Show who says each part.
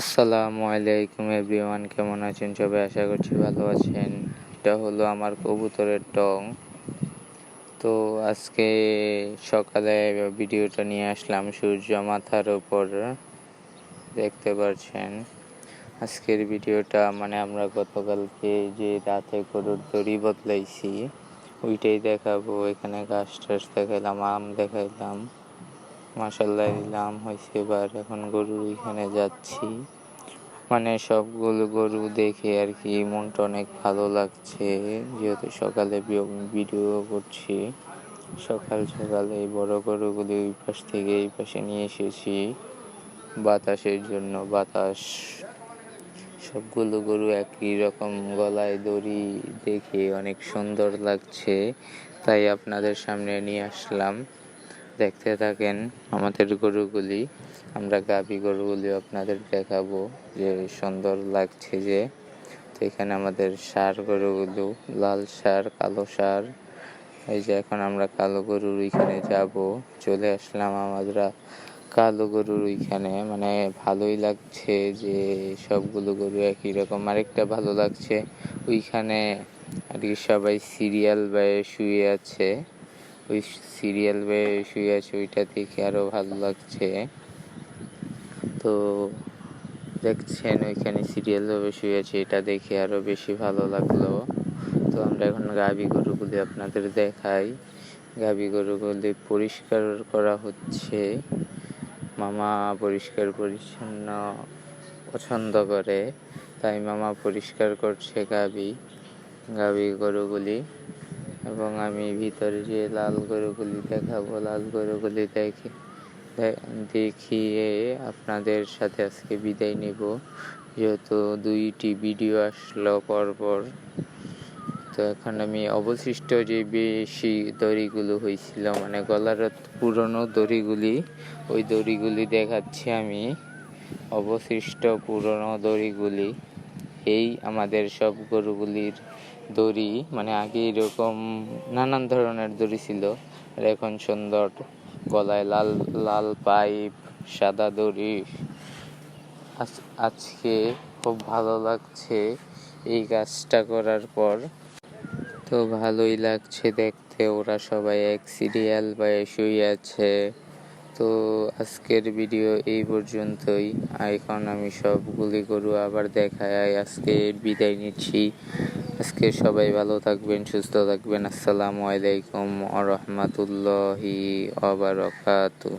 Speaker 1: আসসালামু আলাইকুম এভরিওয়ান, কেমন আছেন সবাই? আশা করছি ভালো আছেন। এটা হলো আমার কবুতরের টং। তো আজকে সকালে ভিডিওটা নিয়ে আসলাম সূর্য মাথার উপর। দেখতে পাচ্ছেন আজকের ভিডিওটা মানে আমরা গতকালকে যে রাতে গরুর দড়ি বদলাইছি, ওইটাই দেখাবো। এখানে গাছ টাছ দেখাইলাম, আম দেখাইলাম। মাসাল্লাহ দিলাম হয়েছে এবার এখন গরুর ওইখানে যাচ্ছি। মানে সবগুলো গরু দেখে আর কি মনটা অনেক ভালো লাগছে, যেহেতু সকালে ভিডিও করছি। সকাল সকালে এই বড় গরুগুলি ওই পাশ থেকে এই পাশে নিয়ে এসেছি, বাতাসের জন্য বাতাস। সবগুলো গরু একই রকম গলায় দড়ি দেখে অনেক সুন্দর লাগছে, তাই আপনাদের সামনে নিয়ে আসলাম। দেখতে থাকেন আমাদের গরুগুলি। আমরা গাভী গরুগুলি আপনাদের দেখাবো যে সুন্দর লাগছে যে। তো এখানে আমাদের সার গরুগুলো, লাল সার, কালো সার। এই যে এখন আমরা কালো গরুর ওইখানে যাব। চলে আসলাম আমরা কালো গরুর ওইখানে। মানে ভালোই লাগছে যে সবগুলো গরু একই রকম। আরেকটা ভালো লাগছে, ওইখানে আর কি সবাই সিরিয়াল বায়ে শুয়ে আছে। ওই সিরিয়াল বায়ে শুয়ে আছে, ওইটা দেখে আরও ভালো লাগছে। তো দেখছেন, ওইখানে সিরিয়াল ভাবে শুয়ে আছে, এটা দেখে আরও বেশি ভালো লাগল। তো আমরা এখন গাভী গরুগুলি আপনাদের দেখাই। গাভী গরুগুলি পরিষ্কার করা হচ্ছে। মামা পরিষ্কার পরিচ্ছন্ন পছন্দ করে, তাই মামা পরিষ্কার করছে গাভী। গাভী গরুগুলি এবং আমি ভিতরে যে লাল গরুগুলি দেখাবো, লাল গরুগুলি দেখে দেখিয়ে আপনাদের সাথে আজকে বিদায় নেব। যেহেতু দুইটি ভিডিও আসলো পরপর, তো এখন আমি অবশিষ্ট যে বেশি দড়িগুলো হয়েছিল মানে গলার পুরনো দড়িগুলি, ওই দড়িগুলি দেখাচ্ছি আমি। অবশিষ্ট পুরনো দড়িগুলি। এই আমাদের সব গরুগুলির দড়ি মানে আগে এরকম নানান ধরনের দড়ি ছিল, আর এখন সুন্দর গলায় লাল লাল পাইপ, সাদা দড়ি। আজকে খুব ভালো লাগছে এই কাজটা করার পর। তো ভালোই লাগছে দেখতে, ওরা সবাই এক সিরিয়াল বা শুয়ে আছে। তো আজকের ভিডিও এই পর্যন্তই। এখন আমি সবগুলি গরু আবার দেখায় আজকে বিদায় নিচ্ছি। আজকে সবাই ভালো থাকবেন, সুস্থ থাকবেন। আসসালামু আলাইকুম আ রহমতুল্লাহি আবরকাতু